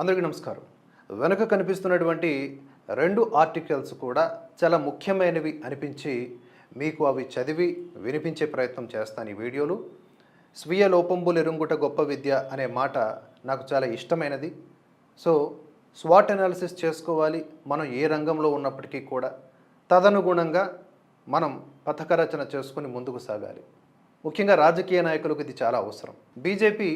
అందరికీ నమస్కారం. వెనుక కనిపిస్తున్నటువంటి రెండు ఆర్టికల్స్ కూడా చాలా ముఖ్యమైనవి అనిపించి మీకు అవి చదివి వినిపించే ప్రయత్నం చేస్తాను ఈ వీడియోలు. స్వీయ లోపంబులు ఎరుంగుట గొప్ప విద్య అనే మాట నాకు చాలా ఇష్టమైనది. సో స్వాట్ అనాలిసిస్ చేసుకోవాలి మనం ఏ రంగంలో ఉన్నప్పటికీ కూడా. తదనుగుణంగా మనం పథక రచన చేసుకుని ముందుకు సాగాలి. ముఖ్యంగా రాజకీయ నాయకులకు ఇది చాలా అవసరం. బీజేపీ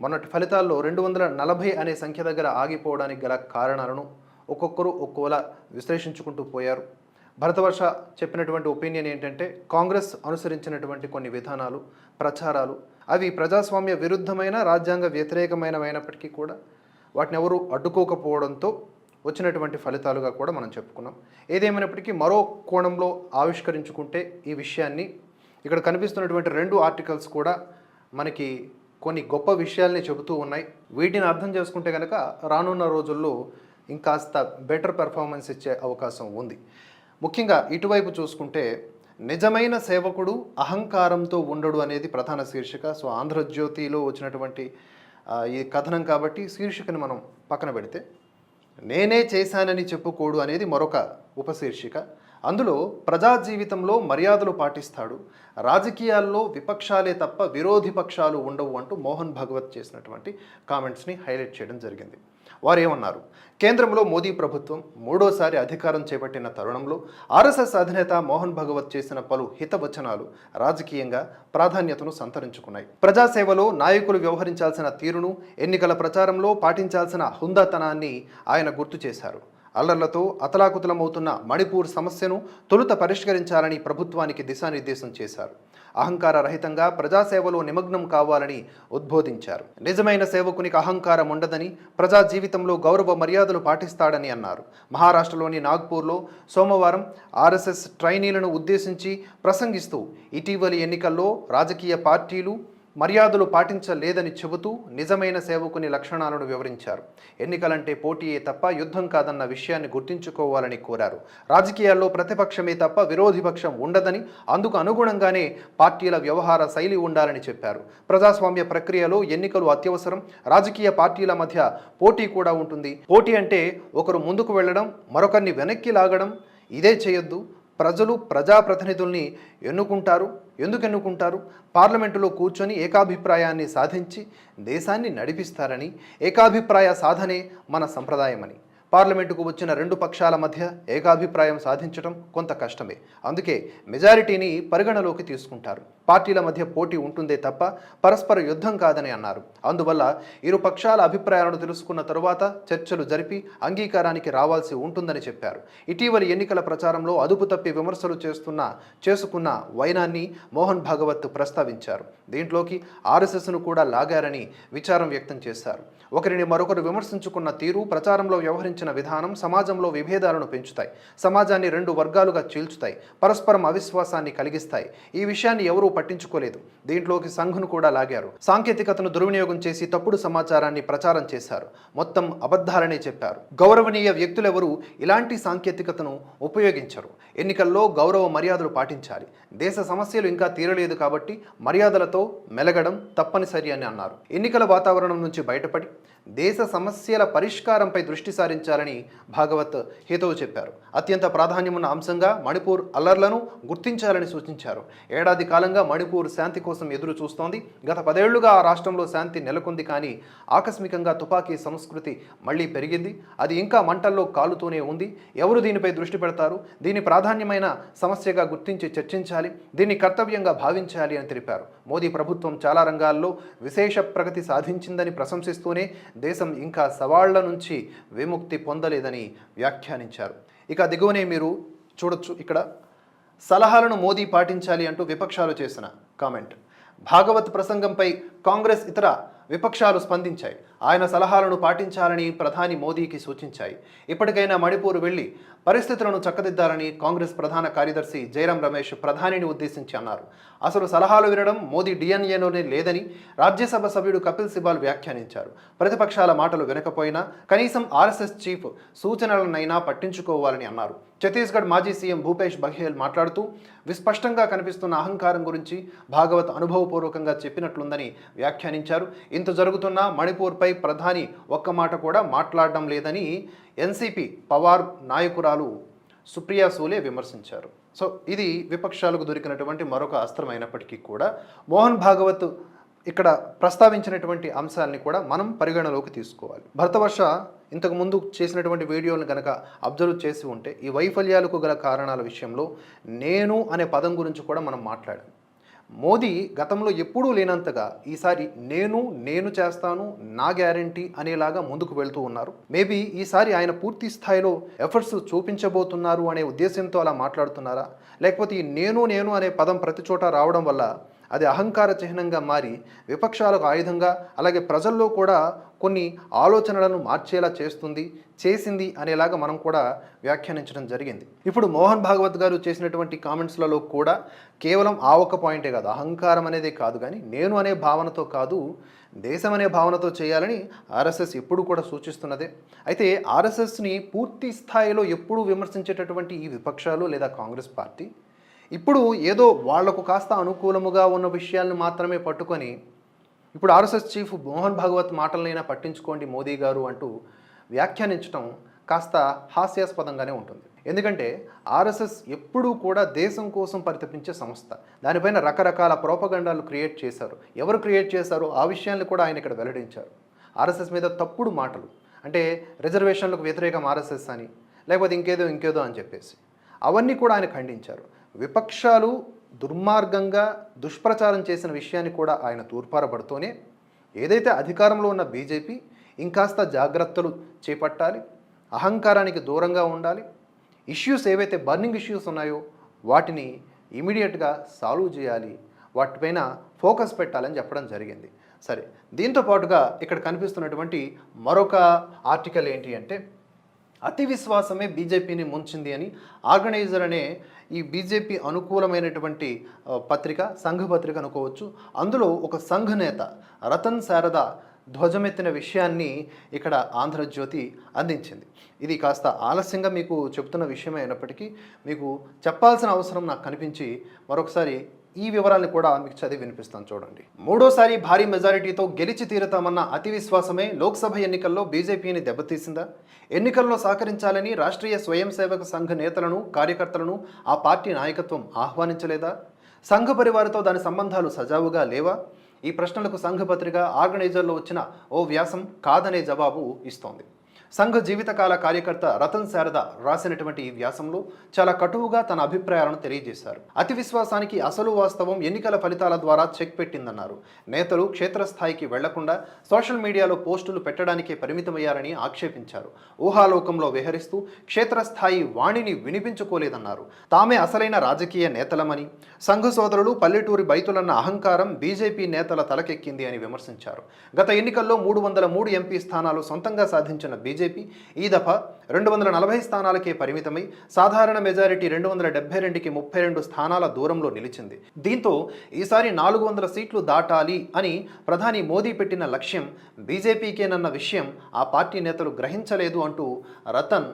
మొన్నటి ఫలితాల్లో రెండు వందల నలభై అనే సంఖ్య దగ్గర ఆగిపోవడానికి గల కారణాలను ఒక్కొక్కరు ఒక్కోలా విశ్లేషించుకుంటూ పోయారు. భరతవర్ష చెప్పినటువంటి ఒపీనియన్ ఏంటంటే కాంగ్రెస్ అనుసరించినటువంటి కొన్ని విధానాలు ప్రచారాలు అవి ప్రజాస్వామ్య విరుద్ధమైన రాజ్యాంగ వ్యతిరేకమైనవైనప్పటికీ కూడా వాటిని ఎవరు అడ్డుకోకపోవడంతో వచ్చినటువంటి ఫలితాలుగా కూడా మనం చెప్పుకున్నాం. ఏదేమైనప్పటికీ మరో కోణంలో ఆవిష్కరించుకుంటే ఈ విషయాన్ని ఇక్కడ కనిపిస్తున్నటువంటి రెండు ఆర్టికల్స్ కూడా మనకి కొన్ని గొప్ప విషయాల్ని చెబుతూ ఉన్నాయి. వీటిని అర్థం చేసుకుంటే కనుక రానున్న రోజుల్లో ఇంకాస్త బెటర్ పెర్ఫార్మెన్స్ ఇచ్చే అవకాశం ఉంది. ముఖ్యంగా ఇటువైపు చూసుకుంటే నిజమైన సేవకుడు అహంకారంతో ఉండడు అనేది ప్రధాన శీర్షిక. సో ఆంధ్రజ్యోతిలో వచ్చినటువంటి ఈ కథనం కాబట్టి శీర్షికను మనం పక్కన పెడితే నేనే చేశానని చెప్పుకోడు అనేది మరొక ఉపశీర్షిక. అందులో ప్రజా జీవితంలో మర్యాదలు పాటిస్తాడు. రాజకీయాల్లో విపక్షాలే తప్ప విరోధి పక్షాలు ఉండవు అంటూ మోహన్ భగవత్ చేసినటువంటి కామెంట్స్ని హైలైట్ చేయడం జరిగింది. వారు ఏమన్నారు కేంద్రంలో మోదీ ప్రభుత్వం మూడోసారి అధికారం చేపట్టిన తరుణంలో ఆర్ఎస్ఎస్ అధినేత మోహన్ భగవత్ చేసిన పలు హితవచనాలు రాజకీయంగా ప్రాధాన్యతను సంతరించుకున్నాయి. ప్రజాసేవలో నాయకులు వ్యవహరించాల్సిన తీరును ఎన్నికల ప్రచారంలో పాటించాల్సిన హుందాతనాన్ని ఆయన గుర్తు చేశారు. అల్లర్లతో అతలాకుతలమవుతున్న మణిపూర్ సమస్యను తొలుత పరిష్కరించాలని ప్రభుత్వానికి దిశానిర్దేశం చేశారు. అహంకార రహితంగా ప్రజాసేవలో నిమగ్నం కావాలని ఉద్బోధించారు. నిజమైన సేవకునికి అహంకారం ఉండదని ప్రజా జీవితంలో గౌరవ మర్యాదలు పాటిస్తాడని అన్నారు. మహారాష్ట్రలోని నాగ్పూర్లో సోమవారం ఆర్ఎస్ఎస్ ట్రైనీలను ఉద్దేశించి ప్రసంగిస్తూ ఇటీవలి ఎన్నికల్లో రాజకీయ పార్టీలు మర్యాదలు పాటించలేదని చెబుతూ నిజమైన సేవకుని లక్షణాలను వివరించారు. ఎన్నికలంటే పోటీయే తప్ప యుద్ధం కాదన్న విషయాన్ని గుర్తుంచుకోవాలని కోరారు. రాజకీయాల్లో ప్రతిపక్షమే తప్ప విరోధి పక్షం ఉండదని అందుకు అనుగుణంగానే పార్టీల వ్యవహార శైలి ఉండాలని చెప్పారు. ప్రజాస్వామ్య ప్రక్రియలో ఎన్నికలు అత్యవసరం. రాజకీయ పార్టీల మధ్య పోటీ కూడా ఉంటుంది. పోటీ అంటే ఒకరు ముందుకు వెళ్ళడం మరొకరిని వెనక్కి లాగడం ఇదే చేయొద్దు. ప్రజలు ప్రజాప్రతినిధుల్ని ఎన్నుకుంటారు? ఎందుకు ఎన్నుకుంటారు? పార్లమెంటులో కూర్చొని ఏకాభిప్రాయాన్ని సాధించి దేశాన్ని నడిపిస్తారని ఏకాభిప్రాయ సాధనే మన సంప్రదాయమని. పార్లమెంటుకు వచ్చిన రెండు పక్షాల మధ్య ఏకాభిప్రాయం సాధించడం కొంత కష్టమే. అందుకే మెజారిటీని పరిగణలోకి తీసుకుంటారు. పార్టీల మధ్య పోటీ ఉంటుందే తప్ప పరస్పర యుద్ధం కాదని అన్నారు. అందువల్ల ఇరు పక్షాల అభిప్రాయాలను తెలుసుకున్న తరువాత చర్చలు జరిపి అంగీకారానికి రావాల్సి ఉంటుందని చెప్పారు. ఇటీవలి ఎన్నికల ప్రచారంలో అదుపు తప్పి విమర్శలు చేస్తున్న చేసుకున్న వైనాన్ని మోహన్ భాగవత్ ప్రస్తావించారు. దీంట్లోకి ఆర్ఎస్ఎస్ను కూడా లాగారని విచారం వ్యక్తం చేశారు. ఒకరిని మరొకరు విమర్శించుకున్న తీరు ప్రచారంలో వ్యవహరించిన విధానం సమాజంలో విభేదాలను పెంచుతాయి. సమాజాన్ని రెండు వర్గాలుగా చీల్చుతాయి. పరస్పరం అవిశ్వాసాన్ని కలిగిస్తాయి. ఈ విషయాన్ని ఎవరూ పట్టించుకోలేదు. దీంట్లోకి సంఘును కూడా లాగారు. సాంకేతికతను దుర్వినియోగం చేసి తప్పుడు సమాచారాన్ని ప్రచారం చేశారు. మొత్తం అబద్ధాలనే చెప్పారు. గౌరవనీయ వ్యక్తులెవరూ ఇలాంటి సాంకేతికతను ఉపయోగించరు. ఎన్నికల్లో గౌరవ మర్యాదలు పాటించాలి. దేశ సమస్యలు ఇంకా తీరలేదు కాబట్టి మర్యాదలతో మెలగడం తప్పనిసరి అని అన్నారు. ఎన్నికల వాతావరణం నుంచి బయటపడి దేశ సమస్యల పరిష్కారంపై దృష్టి సారించాలని భాగవత్ హితవు చెప్పారు. అత్యంత ప్రాధాన్యమున్న అంశంగా మణిపూర్ అల్లర్లను గుర్తించాలని సూచించారు. ఏడాది కాలంగా మణిపూర్ శాంతి కోసం ఎదురు చూస్తోంది. గత పదేళ్ళుగా ఆ రాష్ట్రంలో శాంతి నెలకొంది కానీ ఆకస్మికంగా తుపాకీ సంస్కృతి మళ్ళీ పెరిగింది. అది ఇంకా మంటల్లో కాలుతూనే ఉంది. ఎవరు దీనిపై దృష్టి పెడతారు? దీని ప్రాధాన్యమైన సమస్యగా గుర్తించి చర్చించాలి. దీన్ని కర్తవ్యంగా భావించాలి అని తెలిపారు. మోదీ ప్రభుత్వం చాలా రంగాల్లో విశేష ప్రగతి సాధించిందని ప్రశంసిస్తూనే దేశం ఇంకా సవాళ్ళ నుంచి విముక్తి పొందలేదని వ్యాఖ్యానించారు. ఇక దిగువనే మీరు చూడొచ్చు ఇక్కడ. సలహాలను మోదీ పాటించాలి అంటూ విపక్షాలు చేసిన కామెంట్. భాగవత్ ప్రసంగంపై కాంగ్రెస్ ఇతర విపక్షాలు స్పందించాయి. ఆయన సలహాలను పాటించాలని ప్రధాని మోదీకి సూచించాయి. ఇప్పటికైనా మణిపూర్ వెళ్ళి పరిస్థితులను చక్కదిద్దాలని కాంగ్రెస్ ప్రధాన కార్యదర్శి జయరాం రమేష్ ప్రధానిని ఉద్దేశించి అన్నారు. అసలు సలహాలు వినడం మోదీ డిఎన్ఏలోనే లేదని రాజ్యసభ సభ్యుడు కపిల్ సిబాల్ వ్యాఖ్యానించారు. ప్రతిపక్షాల మాటలు వినకపోయినా కనీసం ఆర్ఎస్ఎస్ చీఫ్ సూచనలనైనా పట్టించుకోవాలని అన్నారు. ఛత్తీస్గఢ్ మాజీ సీఎం భూపేష్ బఘేల్ మాట్లాడుతూ విస్పష్టంగా కనిపిస్తున్న అహంకారం గురించి భాగవత్ అనుభవపూర్వకంగా చెప్పినట్లుందని వ్యాఖ్యానించారు. ఇంత జరుగుతున్న మణిపూర్పై ప్రధాని ఒక్క మాట కూడా మాట్లాడడం లేదని ఎన్సీపీ పవార్ నాయకురాలు సుప్రియా సూలే విమర్శించారు. సో ఇది విపక్షాలకు దొరికినటువంటి మరొక అస్త్రమైనప్పటికీ కూడా మోహన్ భాగవత్ ఇక్కడ ప్రస్తావించినటువంటి అంశాలని కూడా మనం పరిగణలోకి తీసుకోవాలి. భరతవర్ష ఇంతకు ముందు చేసినటువంటి వీడియోలను కనుక అబ్జర్వ్ చేసి ఉంటే ఈ వైఫల్యాలకు గల కారణాల విషయంలో నేను అనే పదం గురించి కూడా మనం మాట్లాడాం. మోదీ గతంలో ఎప్పుడూ లేనంతగా ఈసారి నేను నేను చేస్తాను నా గ్యారంటీ అనేలాగా ముందుకు వెళ్తూ ఉన్నారు. మేబీ ఈసారి ఆయన పూర్తి స్థాయిలో ఎఫర్ట్స్ చూపించబోతున్నారు అనే ఉద్దేశంతో అలా మాట్లాడుతున్నారా? లేకపోతే ఈ నేను నేను అనే పదం ప్రతి చోట రావడం వల్ల అది అహంకార చిహ్నంగా మారి విపక్షాలకు ఆయుధంగా అలాగే ప్రజల్లో కూడా కొన్ని ఆలోచనలను మార్చేలా చేస్తుంది చేసింది అనేలాగా మనం కూడా వ్యాఖ్యానించడం జరిగింది. ఇప్పుడు మోహన్ భాగవత్ గారు చేసినటువంటి కామెంట్స్లలో కూడా కేవలం ఆ ఒక్క పాయింటే కాదు అహంకారం అనేదే కాదు కానీ నేను అనే భావనతో కాదు దేశం అనే భావనతో చేయాలని ఆర్ఎస్ఎస్ ఎప్పుడు కూడా సూచిస్తున్నదే. అయితే ఆర్ఎస్ఎస్ని పూర్తి స్థాయిలో ఎప్పుడూ విమర్శించేటటువంటి ఈ విపక్షాలు లేదా కాంగ్రెస్ పార్టీ ఇప్పుడు ఏదో వాళ్ళకు కాస్త అనుకూలముగా ఉన్న విషయాలను మాత్రమే పట్టుకొని ఇప్పుడు ఆర్ఎస్ఎస్ చీఫ్ మోహన్ భాగవత్ మాటలనైనా పట్టించుకోండి మోదీ గారు అంటూ వ్యాఖ్యానించడం కాస్త హాస్యాస్పదంగానే ఉంటుంది. ఎందుకంటే ఆర్ఎస్ఎస్ ఎప్పుడూ కూడా దేశం కోసం పరితపించే సంస్థ. దానిపైన రకరకాల ప్రోపగండాలు క్రియేట్ చేశారు. ఎవరు క్రియేట్ చేశారో ఆ విషయాన్ని కూడా ఆయన ఇక్కడ వెల్లడించారు. ఆర్ఎస్ఎస్ మీద తప్పుడు మాటలు. అంటే రిజర్వేషన్లకు వ్యతిరేకం ఆర్ఎస్ఎస్ అని లేకపోతే ఇంకేదో ఇంకేదో అని చెప్పేసి. అవన్నీ కూడా ఆయన ఖండించారు. విపక్షాలు దుర్మార్గంగా దుష్ప్రచారం చేసిన విషయాన్ని కూడా ఆయన తూర్పారబడుతూనే ఏదైతే అధికారంలో ఉన్న బీజేపీ ఇంకాస్త జాగ్రత్తలు చేపట్టాలి అహంకారానికి దూరంగా ఉండాలి ఇష్యూస్ ఏవైతే బర్నింగ్ ఇష్యూస్ ఉన్నాయో వాటిని ఇమీడియట్గా సాల్వ్ చేయాలి వాటిపైన ఫోకస్ పెట్టాలని చెప్పడం జరిగింది. సరే దీంతో పాటుగా ఇక్కడ కనిపిస్తున్నటువంటి మరొక ఆర్టికల్ ఏంటి అంటే అతి విశ్వాసమే బీజేపీని ముంచింది అని ఆర్గనైజర్ అనే ఈ బీజేపీ అనుకూలమైనటువంటి పత్రిక సంఘ పత్రిక అనుకోవచ్చు. అందులో ఒక సంఘ నేత రతన్ శారద ధ్వజమెత్తిన విషయాన్ని ఇక్కడ ఆంధ్రజ్యోతి అందించింది. ఇది కాస్త ఆలస్యంగా మీకు చెప్తున్న విషయమే అయినప్పటికీ మీకు చెప్పాల్సిన అవసరం నాకు కనిపించి మరొకసారి ఈ వివరాన్ని కూడా మీకు చదివి వినిపిస్తాను చూడండి. మూడోసారి భారీ మెజారిటీతో గెలిచి తీరుతామన్న అతి విశ్వాసమే లోక్సభ ఎన్నికల్లో బీజేపీని దెబ్బతీసిందా? ఎన్నికల్లో సహకరించాలని రాష్ట్రీయ స్వయం సేవక సంఘ నేతలను కార్యకర్తలను ఆ పార్టీ నాయకత్వం ఆహ్వానించలేదా? సంఘ పరివారితో దాని సంబంధాలు సజావుగా లేవా? ఈ ప్రశ్నలకు సంఘ పత్రిక ఆర్గనైజర్లో వచ్చిన ఓ వ్యాసం కాదనే జవాబు ఇస్తోంది. సంఘ జీవితకాల కార్యకర్త రతన్ శారద రాసినటువంటి ఈ వ్యాసంలో చాలా కటువుగా తన అభిప్రాయాలను తెలియజేశారు. అతి విశ్వాసానికి అసలు వాస్తవం ఎన్నికల ఫలితాల ద్వారా చెక్ పెట్టిందన్నారు. నేతలు క్షేత్రస్థాయికి వెళ్ళకుండా సోషల్ మీడియాలో పోస్టులు పెట్టడానికే పరిమితమయ్యారని ఆక్షేపించారు. ఊహాలోకంలో విహరిస్తూ క్షేత్రస్థాయి వాణిని వినిపించుకోలేదన్నారు. తామే అసలైన రాజకీయ నేతలమని సంఘ సోదరులు పల్లెటూరి బైతులన్న అహంకారం బీజేపీ నేతల తలకెక్కింది అని విమర్శించారు. గత ఎన్నికల్లో మూడు వందల మూడు ఎంపీ స్థానాలు సొంతంగా సాధించిన బీజేపీ ఈ దఫా రెండు వందల నలభై స్థానాలకే పరిమితమై సాధారణ మెజారిటీ రెండు వందల డెబ్బై రెండుకి ముప్పై రెండు స్థానాల దూరంలో నిలిచింది. దీంతో ఈసారి నాలుగు వందల సీట్లు దాటాలి అని ప్రధాని మోదీ పెట్టిన లక్ష్యం బీజేపీకేనన్న విషయం ఆ పార్టీ నేతలు గ్రహించలేదు అంటూ రతన్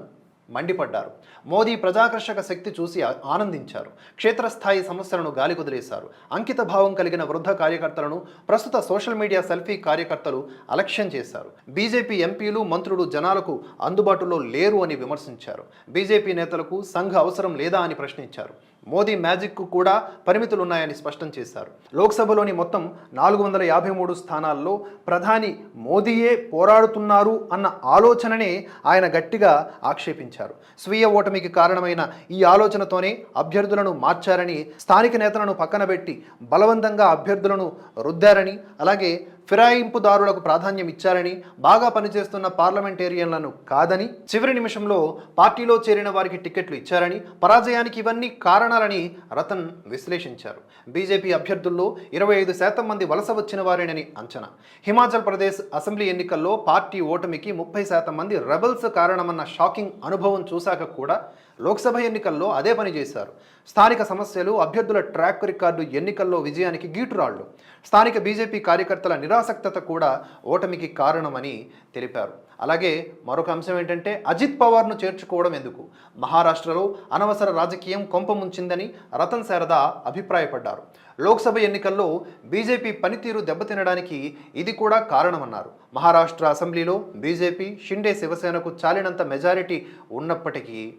మండిపడ్డారు. మోదీ ప్రజాకర్షక శక్తి చూసి ఆనందించారు. క్షేత్రస్థాయి సమస్యలను గాలి కుదిలేశారు అంకిత భావం కలిగిన వృద్ధ కార్యకర్తలను ప్రస్తుత సోషల్ మీడియా సెల్ఫీ కార్యకర్తలు అలక్ష్యం చేశారు. బీజేపీ ఎంపీలు మంత్రులు జనాలకు అందుబాటులో లేరు అని విమర్శించారు. బీజేపీ నేతలకు సంఘ అవసరం లేదా అని ప్రశ్నించారు. మోదీ మ్యాజిక్కు కూడా పరిమితులు ఉన్నాయని స్పష్టం చేశారు. లోక్సభలోని మొత్తం నాలుగు వందల యాభై మూడు స్థానాల్లో ప్రధాని మోదీయే పోరాడుతున్నారు అన్న ఆలోచననే ఆయన గట్టిగా ఆక్షేపించారు. స్వీయ ఓటమికి కారణమైన ఈ ఆలోచనతోనే అభ్యర్థులను మార్చారని స్థానిక నేతలను పక్కనబెట్టి బలవంతంగా అభ్యర్థులను రుద్దారని అలాగే ఫిరాయింపుదారులకు ప్రాధాన్యం ఇచ్చారని బాగా పనిచేస్తున్న పార్లమెంటేరియన్లను కాదని చివరి నిమిషంలో పార్టీలో చేరిన వారికి టికెట్లు ఇచ్చారని పరాజయానికి ఇవన్నీ కారణాలని రతన్ విశ్లేషించారు. బీజేపీ అభ్యర్థుల్లో ఇరవై ఐదు శాతం మంది వలస వచ్చిన వారేనని అంచనా. హిమాచల్ ప్రదేశ్ అసెంబ్లీ ఎన్నికల్లో పార్టీ ఓటమికి ముప్పై శాతం మంది రెబల్స్ కారణమన్న షాకింగ్ అనుభవం చూశాక కూడా లోక్సభ ఎన్నికల్లో అదే పని చేశారు. స్థానిక సమస్యలు అభ్యర్థుల ట్రాక్ రికార్డు ఎన్నికల్లో విజయానికి గీటురాళ్ళు స్థానిక బీజేపీ కార్యకర్తల నిరాసక్తత కూడా ఓటమికి కారణమని తెలిపారు. అలాగే మరొక అంశం ఏంటంటే అజిత్ పవార్ను చేర్చుకోవడం ఎందుకు? మహారాష్ట్రలో అనవసర రాజకీయం కొంపముంచిందని రతన్ శారద అభిప్రాయపడ్డారు. లోక్సభ ఎన్నికల్లో బీజేపీ పనితీరు దెబ్బతినడానికి ఇది కూడా కారణమన్నారు. మహారాష్ట్ర అసెంబ్లీలో బీజేపీ షిండే శివసేనకు చాలినంత మెజారిటీ ఉన్నప్పటికీ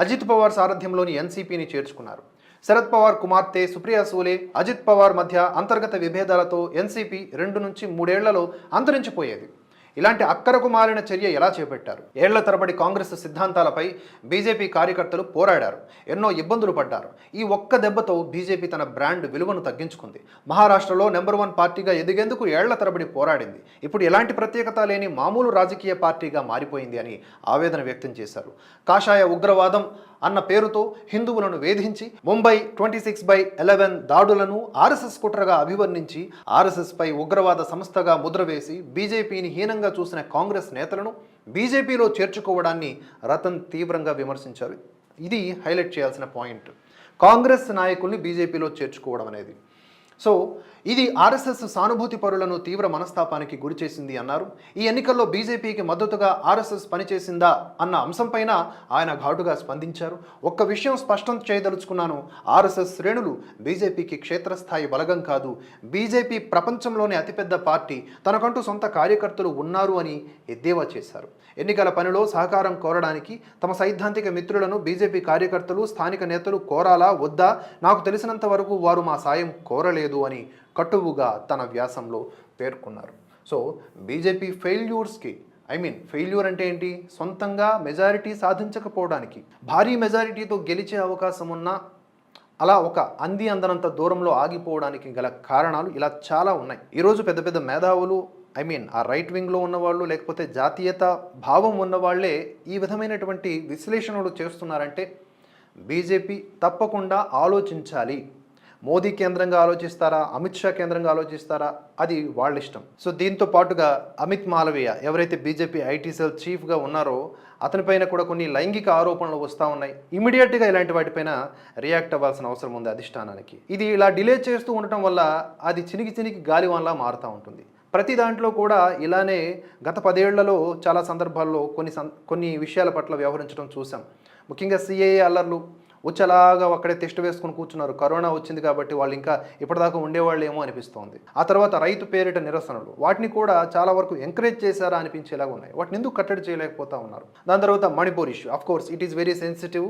అజిత్ పవార్ సారథ్యంలోని ఎన్సీపీని చేర్చుకున్నారు. శరద్ పవార్ కుమార్తె సుప్రియా సూలే అజిత్ పవార్ మధ్య అంతర్గత విభేదాలతో ఎన్సీపీ రెండు నుంచి మూడేళ్ళలో అంతరించిపోయేది. ఇలాంటి అక్కరకు మారిన చర్య ఎలా చేపట్టారు? ఏళ్ళ తరబడి కాంగ్రెస్ సిద్ధాంతాలపై బీజేపీ కార్యకర్తలు పోరాడారు ఎన్నో ఇబ్బందులు పడ్డారు. ఈ ఒక్క దెబ్బతో బీజేపీ తన బ్రాండ్ విలువను తగ్గించుకుంది. మహారాష్ట్రలో నెంబర్ వన్ పార్టీగా ఎదిగేందుకు ఏళ్ళ తరబడి పోరాడింది. ఇప్పుడు ఎలాంటి ప్రత్యేకత లేని మామూలు రాజకీయ పార్టీగా మారిపోయింది అని ఆవేదన వ్యక్తం చేశారు. కాషాయ ఉగ్రవాదం అన్న పేరుతో హిందువులను వేధించి Mumbai twenty six by eleven దాడులను ఆర్ఎస్ఎస్ కుట్రగా అభివర్ణించి ఆర్ఎస్ఎస్పై ఉగ్రవాద సంస్థగా ముద్ర వేసి బీజేపీని హీనంగా చూసిన కాంగ్రెస్ నేతలను బీజేపీలో చేర్చుకోవడాన్ని రతన్ తీవ్రంగా విమర్శించారు. ఇది హైలైట్ చేయాల్సిన పాయింట్. కాంగ్రెస్ నాయకుల్ని బీజేపీలో చేర్చుకోవడం అనేది. సో ఇది ఆర్ఎస్ఎస్ సానుభూతి పరులను తీవ్ర మనస్తాపానికి గురిచేసింది అన్నారు. ఈ ఎన్నికల్లో బీజేపీకి మద్దతుగా ఆర్ఎస్ఎస్ పనిచేసిందా అన్న అంశంపైన ఆయన ఘాటుగా స్పందించారు. ఒక్క విషయం స్పష్టం చేయదలుచుకున్నాను. ఆర్ఎస్ఎస్ శ్రేణులు బీజేపీకి క్షేత్రస్థాయి బలగం కాదు. బీజేపీ ప్రపంచంలోనే అతిపెద్ద పార్టీ. తనకంటూ సొంత కార్యకర్తలు ఉన్నారు అని ఎద్దేవా చేశారు. ఎన్నికల పనిలో సహకారం కోరడానికి తమ సైద్ధాంతిక మిత్రులను బీజేపీ కార్యకర్తలు స్థానిక నేతలు కోరాలా వద్దా? నాకు తెలిసినంత వరకు వారు మా సాయం కోరలేదు అని కటువుగా తన వ్యాసంలో పేర్కొన్నారు. సో బీజేపీ ఫెయిల్యూర్స్కి ఐ మీన్ ఫెయిల్యూర్ అంటే ఏంటి? సొంతంగా మెజారిటీ సాధించకపోవడానికి భారీ మెజారిటీతో గెలిచే అవకాశం ఉన్న అలా ఒక అంది అందనంత దూరంలో ఆగిపోవడానికి గల కారణాలు ఇలా చాలా ఉన్నాయి. ఈరోజు పెద్ద పెద్ద మేధావులు ఐ మీన్ ఆ రైట్ వింగ్లో ఉన్నవాళ్ళు లేకపోతే జాతీయత భావం ఉన్నవాళ్ళే ఈ విధమైనటువంటి విశ్లేషణలు చేస్తున్నారంటే బీజేపీ తప్పకుండా ఆలోచించాలి. మోదీ కేంద్రంగా ఆలోచిస్తారా? అమిత్ షా కేంద్రంగా ఆలోచిస్తారా? అది వాళ్ళ ఇష్టం సో దీంతో పాటుగా అమిత్ మాలవీయ ఎవరైతే బీజేపీ ఐటీ సెల్ చీఫ్గా ఉన్నారో అతనిపైన కూడా కొన్ని లైంగిక ఆరోపణలు వస్తూ ఉన్నాయి. ఇమీడియట్గా ఇలాంటి వాటిపైన రియాక్ట్ అవ్వాల్సిన అవసరం ఉంది అధిష్టానానికి. ఇది ఇలా డిలే చేస్తూ ఉండటం వల్ల అది చినికి చినికి గాలివాన్లా మారుతూ ఉంటుంది. ప్రతి దాంట్లో కూడా ఇలానే గత పదేళ్ళలో చాలా సందర్భాల్లో కొన్ని సన్ కొన్ని విషయాల పట్ల వ్యవహరించడం చూసాం ముఖ్యంగా సిఏఏ అల్లర్లు వచ్చేలాగా అక్కడే టెస్ట్ వేసుకుని కూర్చున్నారు. కరోనా వచ్చింది కాబట్టి వాళ్ళు ఇంకా ఇప్పటిదాకా ఉండేవాళ్ళు ఏమో అనిపిస్తోంది. ఆ తర్వాత రైతు పేరిట నిరసనలు. వాటిని కూడా చాలా వరకు ఎంకరేజ్ చేశారా అనిపించేలాగా ఉన్నాయి. వాటిని ఎందుకు కట్టడి చేయలేకపోతా ఉన్నారు? దాని తర్వాత Manipur issue of course it is very sensitive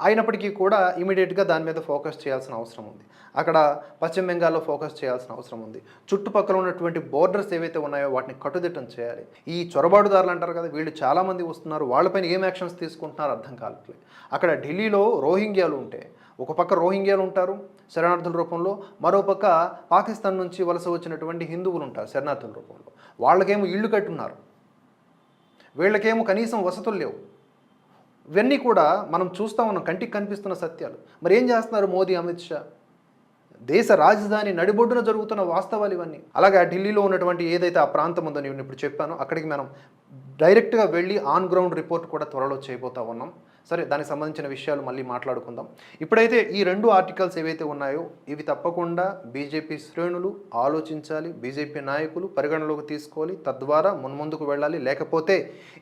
అయినప్పటికీ కూడా ఇమీడియట్గా దాని మీద ఫోకస్ చేయాల్సిన అవసరం ఉంది. అక్కడ పశ్చిమ బెంగాల్లో ఫోకస్ చేయాల్సిన అవసరం ఉంది. చుట్టుపక్కల ఉన్నటువంటి బోర్డర్స్ ఏవైతే ఉన్నాయో వాటిని కట్టుదిట్టం చేయాలి. ఈ చొరబాటుదారులు అంటారు కదా వీళ్ళు చాలామంది వస్తున్నారు వాళ్ళపైన ఏం యాక్షన్స్ తీసుకుంటున్నారో అర్థం కావట్లేదు. అక్కడ ఢిల్లీలో రోహింగ్యాలు ఉంటే ఒక పక్క రోహింగ్యాలు ఉంటారు శరణార్థుల రూపంలో మరో పక్క పాకిస్తాన్ నుంచి వలస వచ్చినటువంటి హిందువులు ఉంటారు శరణార్థుల రూపంలో. వాళ్ళకేమో ఇళ్ళు కట్టున్నారు. వీళ్ళకేమో కనీసం వసతులు లేవు. ఇవన్నీ కూడా మనం చూస్తూ ఉన్నాం కంటికి కనిపిస్తున్న సత్యాలు. మరి ఏం చేస్తున్నారు మోదీ అమిత్ షా? దేశ రాజధాని నడిబొడ్డున జరుగుతున్న వాస్తవాలు ఇవన్నీ. అలాగే ఆ ఢిల్లీలో ఉన్నటువంటి ఏదైతే ఆ ప్రాంతం ఉందో నేను ఇప్పుడు చెప్పానో అక్కడికి మనం డైరెక్ట్గా వెళ్ళి ఆన్ గ్రౌండ్ రిపోర్ట్ కూడా త్వరలో చేయబోతా ఉన్నాం. సరే దానికి సంబంధించిన విషయాలు మళ్ళీ మాట్లాడుకుందాం. ఇప్పుడైతే ఈ రెండు ఆర్టికల్స్ ఏవైతే ఉన్నాయో ఇవి తప్పకుండా బీజేపీ శ్రేణులు ఆలోచించాలి బీజేపీ నాయకులు పరిగణలోకి తీసుకోవాలి తద్వారా మున్ముందుకు వెళ్ళాలి. లేకపోతే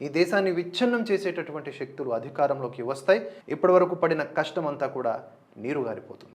ఈ దేశాన్ని విచ్ఛిన్నం చేసేటటువంటి శక్తులు అధికారంలోకి వస్తాయి. ఇప్పటివరకు పడిన కష్టం అంతా కూడా నీరు గారిపోతుంది